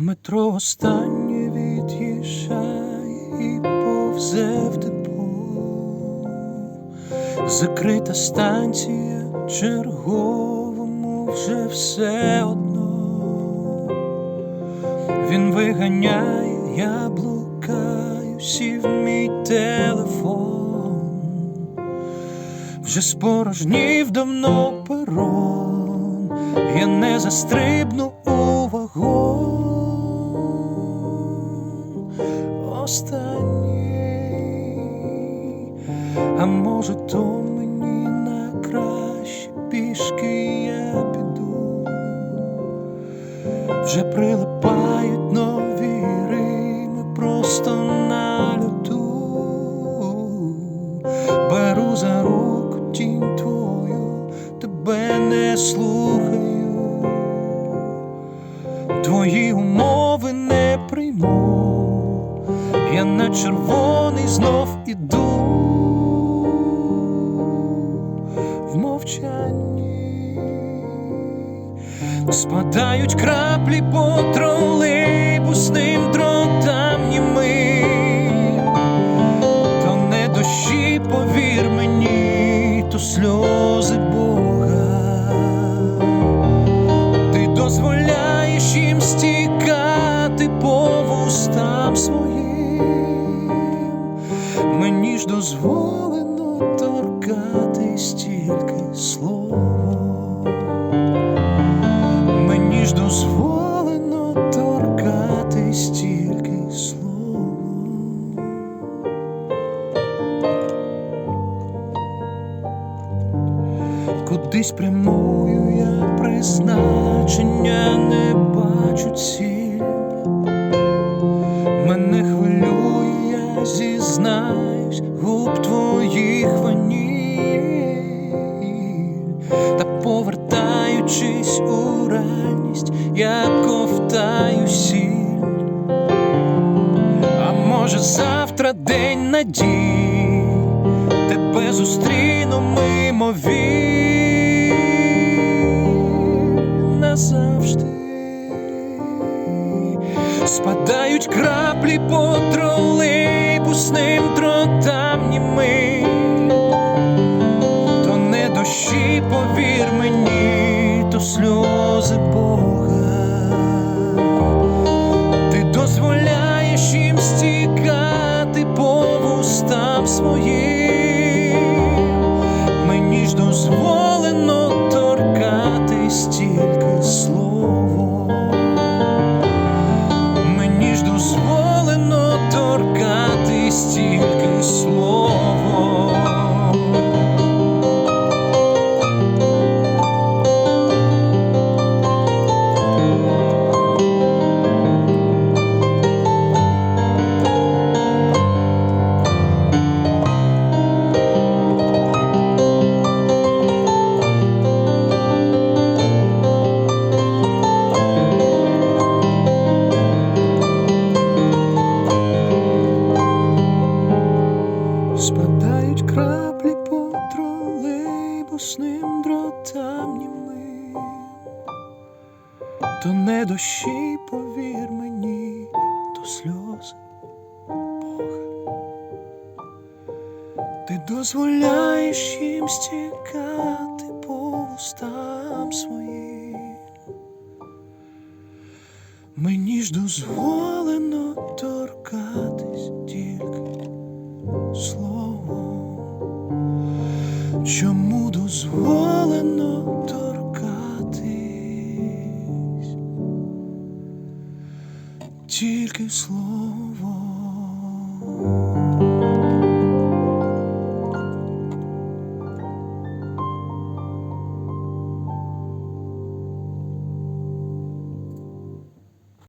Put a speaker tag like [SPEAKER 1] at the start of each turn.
[SPEAKER 1] Метро останнє від'їжджає і повзе в депо. Закрита станція черговому вже все одно. Він виганяє, я блукаю, сів мій телефон. Вже спорожнів давно перон, я не застрибну у вагон. Останній, а може, то мені на краще пішки я піду. Вже прилипають нові рими просто на люту. Беру за руку тінь твою, тебе не слухаю, твої умови червоний знов іду в мовчанні. Спадають краплі по тролейбусним дротам німим То не дощі, повір мені, то сльози Бога. Ти дозволяєш їм стікати по вустам своїм. Мені ж дозволено торкатись тільки словом. Мені ж дозволено торкатись тільки словом. Кудись прямую я призначення губ твоїх ваніль. Та повертаючись у реальність, я ковтаю сіль. А може завтра день надій, тебе зустріну мимовіль назавжди. Спадають краплі по тролейбусним тільки дротам німим То не дощі, повір мені, то сльози Бога. Ти дозволяєш їм стікати по устам своїм. Мені ж дозволено торкатись тільки словом, чому дозволено торкатись тільки словом.